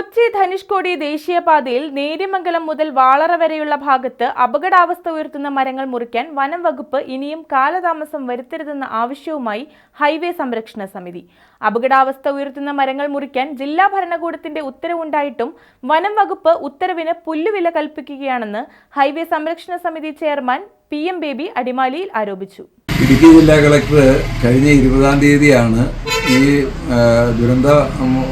കൊച്ചി ധനുഷ്കോടി ദേശീയപാതയിൽ നേര്യമംഗലം മുതൽ വാളറ വരെയുള്ള ഭാഗത്ത് അപകടാവസ്ഥ ഉയർത്തുന്ന മരങ്ങൾ മുറിക്കാൻ വനം വകുപ്പ് ഇനിയും കാലതാമസം വരുത്തരുതെന്ന ആവശ്യവുമായി ഹൈവേ സംരക്ഷണ സമിതി. അപകടാവസ്ഥ ഉയർത്തുന്ന മരങ്ങൾ മുറിക്കാൻ ജില്ലാ ഭരണകൂടത്തിന്റെ ഉത്തരവുണ്ടായിട്ടും വനം വകുപ്പ് ഉത്തരവിന് പുല്ലുവില കൽപ്പിക്കുകയാണെന്ന് ഹൈവേ സംരക്ഷണ സമിതി ചെയർമാൻ പി എം ബേബി അടിമാലിയിൽ ആരോപിച്ചു. ഇടുക്കി ജില്ലാ കളക്ടർ കഴിഞ്ഞ ഇരുപതാം തീയതിയാണ് ഈ ദുരന്തം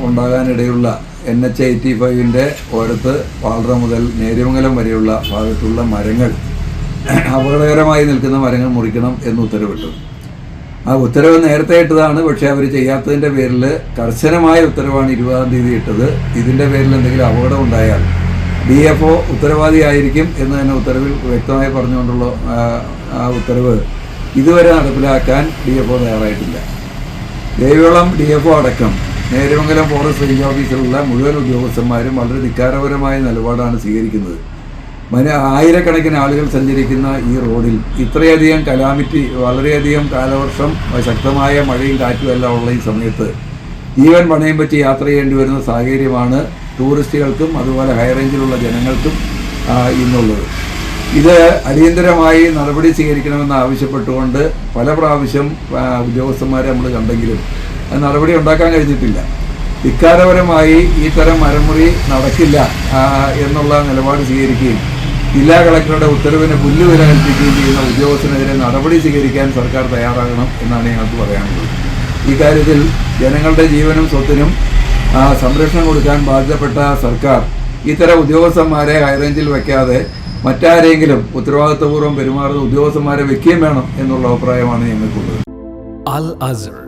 ഉണ്ടാകാനിടയുള്ള എൻ എച്ച് എയ്റ്റി ഫൈവിന്റെ ഓരത്ത് പാളറ മുതൽ നേര്യമംഗലം വരെയുള്ള ഭാഗത്തുള്ള മരങ്ങൾ അപകടകരമായി നിൽക്കുന്ന മരങ്ങൾ മുറിക്കണം എന്ന് ഉത്തരവിട്ടു. ആ ഉത്തരവ് നേരത്തെ ഇട്ടതാണ്. പക്ഷേ അവർ ചെയ്യാത്തതിന്റെ പേരിൽ കർശനമായ ഉത്തരവാണ് ഇരുപതാം തീയതി ഇട്ടത്. ഇതിന്റെ പേരിൽ എന്തെങ്കിലും അപകടം ഉണ്ടായാൽ ഡി എഫ് ഒ ഉത്തരവാദിയായിരിക്കും എന്ന് തന്നെ ഉത്തരവിൽ വ്യക്തമായി പറഞ്ഞുകൊണ്ടുള്ള ആ, ഉത്തരവ് ഇതുവരെ നടപ്പിലാക്കാൻ ഡി എഫ് ഒ തയ്യാറായിട്ടില്ല. ദേവികുളം ഡി എഫ് ഒ അടക്കം നേരമംഗലം ഫോറസ്റ്റ് റേഞ്ച് ഓഫീസിലുള്ള മുഴുവൻ ഉദ്യോഗസ്ഥന്മാരും വളരെ ധിക്കാരപരമായ നിലപാടാണ് സ്വീകരിക്കുന്നത്. മന ആയിരക്കണക്കിന് ആളുകൾ സഞ്ചരിക്കുന്ന ഈ റോഡിൽ ഇത്രയധികം കലാമിറ്റി വളരെയധികം കാലവർഷം ശക്തമായ മഴയും കാറ്റും എല്ലാം ഉള്ള ഈ സമയത്ത് ജീവൻ പണയം പറ്റി യാത്ര ചെയ്യേണ്ടി വരുന്ന സാഹചര്യമാണ് ടൂറിസ്റ്റുകൾക്കും അതുപോലെ ഹൈ റേഞ്ചിലുള്ള ജനങ്ങൾക്കും ഇന്നുള്ളത്. ഇത് അടിയന്തരമായി നടപടി സ്വീകരിക്കണമെന്ന് ആവശ്യപ്പെട്ടുകൊണ്ട് പല പ്രാവശ്യം ഉദ്യോഗസ്ഥന്മാരെ നമ്മൾ കണ്ടെങ്കിലും നടപടി ഉണ്ടാക്കാൻ കഴിഞ്ഞിട്ടില്ല. ധിക്കാരപരമായി ഈ തരം മരമുറി നടക്കില്ല എന്നുള്ള നിലപാട് സ്വീകരിക്കുകയും ജില്ലാ കളക്ടറുടെ ഉത്തരവിന് പുല്ലുവില കൽപ്പിക്കുകയും ചെയ്യുന്ന ഉദ്യോഗസ്ഥനെതിരെ നടപടി സ്വീകരിക്കാൻ സർക്കാർ തയ്യാറാകണം എന്നാണ് ഞങ്ങൾക്ക് പറയാനുള്ളത്. ഈ കാര്യത്തിൽ ജനങ്ങളുടെ ജീവനും സ്വത്തിനും സംരക്ഷണം കൊടുക്കാൻ ബാധ്യപ്പെട്ട സർക്കാർ ഇത്തരം ഉദ്യോഗസ്ഥന്മാരെ ഹൈറേഞ്ചിൽ വയ്ക്കാതെ മറ്റാരെങ്കിലും ഉത്തരവാദിത്വപൂർവം പെരുമാറുന്ന ഉദ്യോഗസ്ഥന്മാരെ വെക്കുകയും വേണം എന്നുള്ള അഭിപ്രായമാണ് ഞങ്ങൾക്കുള്ളത്. അൽ Azhar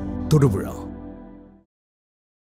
都着不让。